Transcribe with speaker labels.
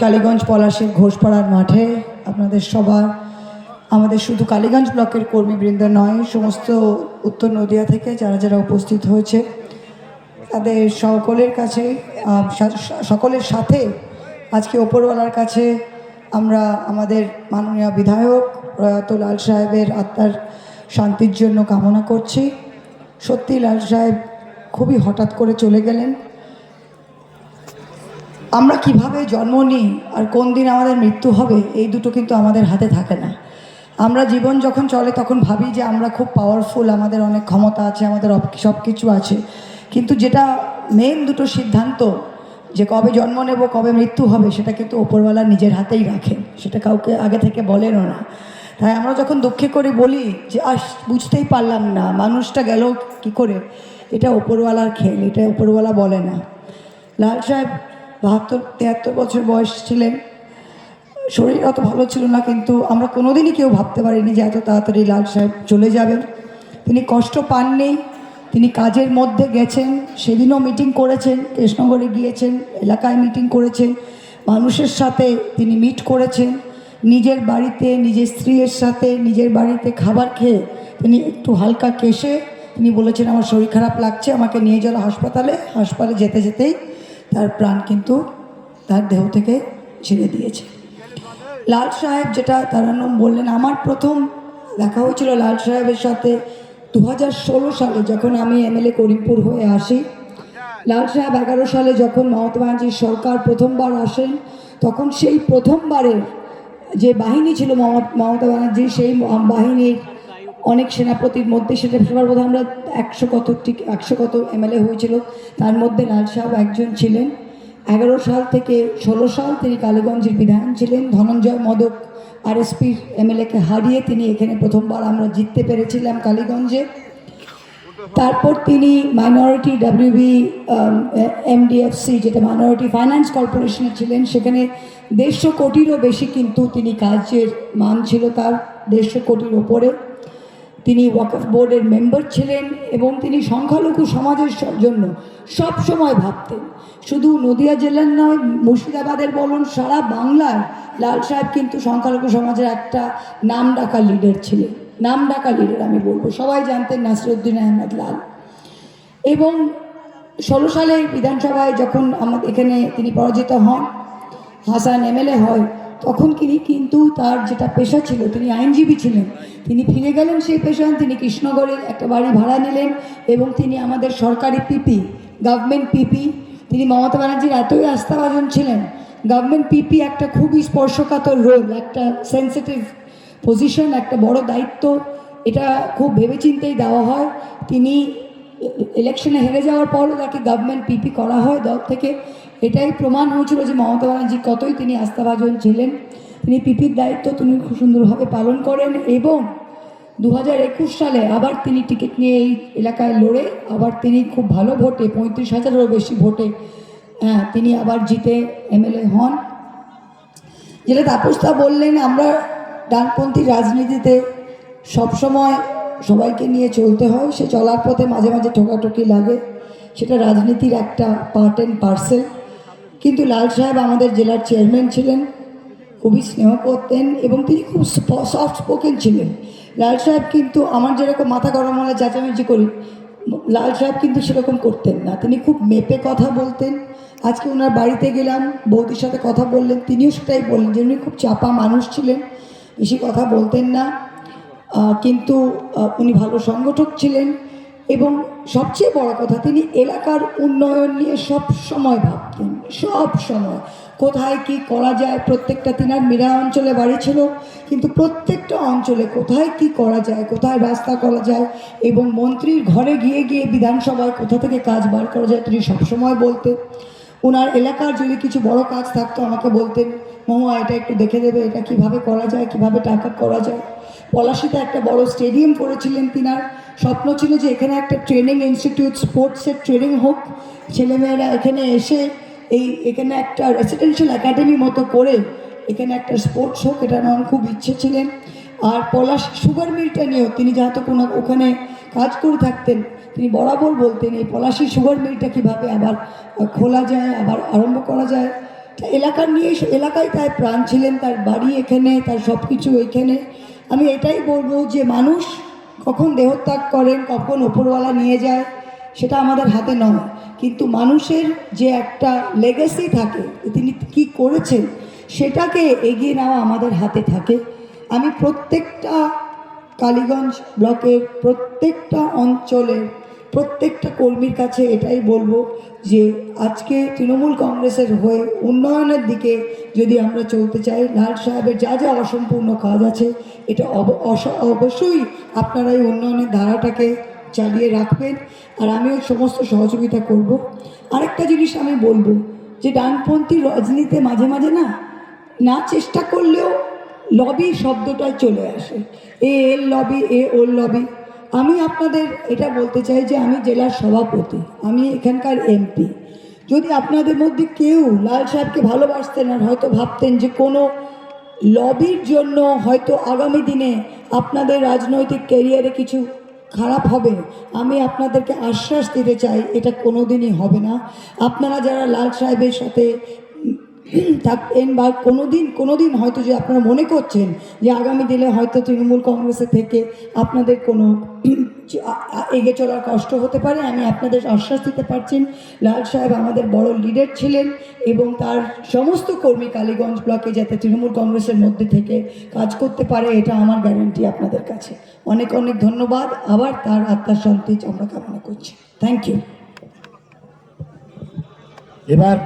Speaker 1: কালীগঞ্জ পলাশের ঘোষপাড়ার মাঠে আপনাদের সবার, আমাদের শুধু কালীগঞ্জ ব্লকের কর্মীবৃন্দ নয়, সমস্ত উত্তর নদিয়া থেকে যারা যারা উপস্থিত হয়েছে, তাদের সকলের কাছে সকলের সাথে আজকে ওপরওয়ালার কাছে আমরা আমাদের মাননীয় বিধায়ক প্রয়াত লাল সাহেবের আত্মার শান্তির জন্য কামনা করছি। সত্যি লাল সাহেব খুবই হঠাৎ করে চলে গেলেন। আমরা কীভাবে জন্ম নিই আর কোন দিন আমাদের মৃত্যু হবে, এই দুটো কিন্তু আমাদের হাতে থাকে না। আমরা জীবন যখন চলে তখন ভাবি যে আমরা খুব পাওয়ারফুল আমাদের অনেক ক্ষমতা আছে, আমাদের সব কিছু আছে। কিন্তু যেটা মেন দুটো সিদ্ধান্ত, যে কবে জন্ম নেব, কবে মৃত্যু হবে, সেটা কিন্তু ওপরওয়ালা নিজের হাতেই রাখেন সেটা কাউকে আগে থেকে বলেনও না। তাই আমরা যখন দুঃখে করে বলি যে, আস, বুঝতেই পারলাম না, মানুষটা গেল কি করে? এটা ওপরওয়ালার খেল, এটা ওপরওয়ালা বলে না। লাল সাহেব বাহাত্তর, তেহাত্তর বছর বয়স ছিলেন। শরীর অত ভালো ছিল না, কিন্তু আমরা কোনোদিনই কেউ ভাবতে পারিনি যে এত তাড়াতাড়ি লাল সাহেব চলে যাবেন। তিনি কষ্ট পাননি, তিনি কাজের মধ্যে গেছেন, সেদিনও মিটিং করেছেন কৃষ্ণগড়ে গিয়েছেন, এলাকায় মিটিং করেছেন, মানুষের সাথে তিনি মিট করেছেন, নিজের বাড়িতে, নিজের স্ত্রীর সাথে, নিজের বাড়িতে খাবার খেয়ে তিনি একটু হালকা কেশে তিনি বলেছেন, আমার শরীর খারাপ লাগছে, আমাকে নিয়ে যাওয়া হাসপাতালে। হাসপাতালে যেতে যেতেই তার প্রাণ কিন্তু তার দেহ থেকে ছেড়ে দিয়েছে। লাল সাহেব যেটা তারানম বললেন, আমার প্রথম দেখা হয়েছিল লাল সাহেবের সাথে দু সালে যখন আমি এমএলএ করিমপুর হয়ে আসি। লাল সাহেব এগারো সালে যখন মমতা ব্যানার্জির সরকার প্রথমবার আসেন, তখন সেই প্রথমবারের যে বাহিনী ছিল মম- মমতা ব্যানার্জির, সেই বাহিনীর অনেক সেনাপতির মধ্যে সেটা বোধহয় আমরা একশো কত ঠিক একশো কত এমএলএ হয়েছিল। তার মধ্যে লাল সাহেব একজন ছিলেন। এগারো সাল থেকে ষোলো সাল তিনি কালীগঞ্জের বিধায়ক ছিলেন। ধনঞ্জয় মদক আরএসপির এমএলএকে হারিয়ে তিনি এখানে প্রথমবার আমরা জিততে পেরেছিলাম কালীগঞ্জে। তারপর তিনি মাইনরিটি ডাব্লিউবি এমডিএফসি যেটা মাইনরিটি ফাইন্যান্স কর্পোরেশনে ছিলেন, সেখানে দেড়শো কোটিরও বেশি কিন্তু তিনি কাজের মান ছিল তার, দেড়শো কোটির ওপরে। তিনি ওয়াকফ বোর্ডের মেম্বার ছিলেন এবং তিনি সংখ্যালঘু সমাজের জন্য সব সময় ভাবতেন। শুধু নদিয়া জেলার নয়, মুর্শিদাবাদের বলুন, সারা বাংলার লাল সাহেব কিন্তু সংখ্যালঘু সমাজের একটা নাম ডাকা লিডার ছিলেন। নাম ডাকা লিডার আমি বলব। সবাই জানতেন নাসিরুদ্দিন আহমেদ লাল। এবং ষোলো সালে বিধানসভায় যখন আমাদের এখানে তিনি পরাজিত হন, হাসান এমএলএ হয় তখন তিনি কিন্তু তার যেটা পেশা ছিল, তিনি আইনজীবী ছিলেন। তিনি ফিরে গেলেন সেই পেশায়, তিনি কৃষ্ণগড়ে একটা বাড়ি ভাড়া নিলেন এবং তিনি আমাদের সরকারি পিপি গভর্নমেন্ট পিপি। তিনি মমতা ব্যানার্জির এতই আস্থাভাজন ছিলেন। গভর্নমেন্ট পিপি একটা খুবই স্পর্শকাতর রোল একটা সেন্সিটিভ পজিশন একটা বড় দায়িত্ব। এটা খুব ভেবেচিন্তেই দেওয়া হয়। তিনি ইলেকশনে হেরে যাওয়ার পরও তাকে গভর্নমেন্ট পিপি করা হয় দল থেকে। এটাই প্রমাণ হয়েছিল যে মমতা ব্যানার্জি কতই তিনি আস্থাভাজন ছিলেন। তিনি পিপির দায়িত্ব তিনি খুব সুন্দরভাবে পালন করেন এবং দু হাজার একুশ সালে আবার তিনি টিকিট নিয়ে এই এলাকায় লড়ে আবার তিনি খুব ভালো ভোটে পঁয়ত্রিশ হাজারেরও বেশি ভোটে হ্যাঁ, তিনি আবার জিতে এমএলএ হন। যেটা তাপসদা বললেন আমরা ডানপন্থী রাজনীতিতে সবসময় সবাইকে নিয়ে চলতে হয় সে চলার পথে মাঝে মাঝে ঠোকাঠুকি লাগে সেটা রাজনীতির একটা পার্ট অ্যান্ড পার্সেল কিন্তু লাল সাহেব আমাদের জেলার চেয়ারম্যান ছিলেন, খুবই স্নেহ করতেন এবং তিনি খুব সফট স্পোকেন ছিলেন। লাল সাহেব কিন্তু আমার যেরকম মাথা গরম হলে চেঁচামেচি করি, লাল সাহেব কিন্তু সেরকম করতেন না। তিনি খুব মেপে কথা বলতেন। আজকে ওনার বাড়িতে গেলাম, বৌদির সাথে কথা বললেন, তিনিও সেটাই বললেন যে উনি খুব চাপা মানুষ ছিলেন, বেশি কথা বলতেন না। কিন্তু উনি ভালো সংগঠক ছিলেন এবং সবচেয়ে বড় কথা, তিনি এলাকার উন্নয়ন নিয়ে সব সময় ভাবতেন। সব সময়। কোথায় কি করা যায়, প্রত্যেকটা তিনার মীরা অঞ্চলে বাড়ি ছিল, কিন্তু প্রত্যেকটা অঞ্চলে কোথায় কি করা যায়, কোথায় রাস্তা করা যায় এবং মন্ত্রীর ঘরে গিয়ে গিয়ে বিধানসভায় কোথা থেকে কাজ বার করা যায়, তিনি সবসময় বলতেন। ওনার এলাকার যদি কিছু বড় কাজ থাকতো, আমাকে বলতেন, মহুয়া, এটা একটু দেখে দেবে, এটা কীভাবে করা যায়, কীভাবে টাকা করা যায়। পলাশিতে একটা বড় স্টেডিয়াম করেছিলেন তিনার স্বপ্ন ছিল যে এখানে একটা ট্রেনিং ইনস্টিটিউট, স্পোর্টসের ট্রেনিং হোক। ছেলেমেয়েরা এখানে এসে এই এখানে একটা রেসিডেন্সিয়াল একাডেমি মতো করে এখানে একটা স্পোর্টস হোক, এটা আমার খুব ইচ্ছে ছিলেন। আর পলাশ সুগার মিলটা নিয়েও তিনি যেহেতু কোনো ওখানে কাজ করে থাকতেন, তিনি বরাবর বলতেন এই পলাশি সুগার মিলটা কীভাবে আবার খোলা যায়, আবার আরম্ভ করা যায়। এলাকার নিয়ে এলাকায় তার প্রাণ ছিলেন, তার বাড়ি এখানে, তার সব কিছু এখানে। আমি এটাই বলব যে মানুষ কখন দেহত্যাগ করেন, কখন ওপরওয়ালা নিয়ে যায়, সেটা আমাদের হাতে নয়। কিন্তু মানুষের যে একটা লেগেসি থাকে, তিনি কি করেছেন, সেটাকে এগিয়ে নেওয়া আমাদের হাতে থাকে। আমি প্রত্যেকটা কালীগঞ্জ ব্লকের প্রত্যেকটা অঞ্চলের প্রত্যেকটা কর্মীর কাছে এটাই বলব যে, আজকে তৃণমূল কংগ্রেসের হয়ে উন্নয়নের দিকে যদি আমরা চলতে চাই, লাল সাহেবের যা যা অসম্পূর্ণ কাজ আছে, এটা অব- অবশ্যই আপনারা এই উন্নয়নের ধারাটাকে চালিয়ে রাখবেন আর আমিও সমস্ত সহযোগিতা করব। আরেকটা জিনিস আমি বলব, যে ডানপন্থী রাজনীতিতে মাঝে মাঝে না না চেষ্টা করলেও লবি শব্দটাই চলে আসে। এ এর লবি এ ওর লবি আমি আপনাদের এটা বলতে চাই যে আমি জেলার সভাপতি, আমি এখানকার এমপি। যদি আপনাদের মধ্যে কেউ লাল সাহেবকে ভালোবাসতেন আর হয়তো ভাবতেন যে কোনো লবির জন্য হয়তো আগামী দিনে আপনাদের রাজনৈতিক ক্যারিয়ারে কিছু খারাপ হবে, আমি আপনাদেরকে আশ্বাস দিতে চাই, এটা কোনোদিনই হবে না। আপনারা যারা লাল সাহেবের সাথে থাকবেন বা কোনো দিন কোনো দিন হয়তো যে আপনারা মনে করছেন যে আগামী দিনে হয়তো তৃণমূল কংগ্রেসে থেকে আপনাদের কোনো এগিয়ে চলার কষ্ট হতে পারে। আমি আপনাদের আশ্বাস দিতে পারছেন। লাল সাহেব আমাদের বড় লিডার ছিলেন এবং তার সমস্ত কর্মী কালীগঞ্জ ব্লকে যাতে তৃণমূল কংগ্রেসের মধ্যে থেকে কাজ করতে পারে, এটা আমার গ্যারেন্টি আপনাদের কাছে। অনেক অনেক ধন্যবাদ। আবার তার আত্মার শান্তি আমরা কামনা করছি। থ্যাংক ইউ
Speaker 2: এবার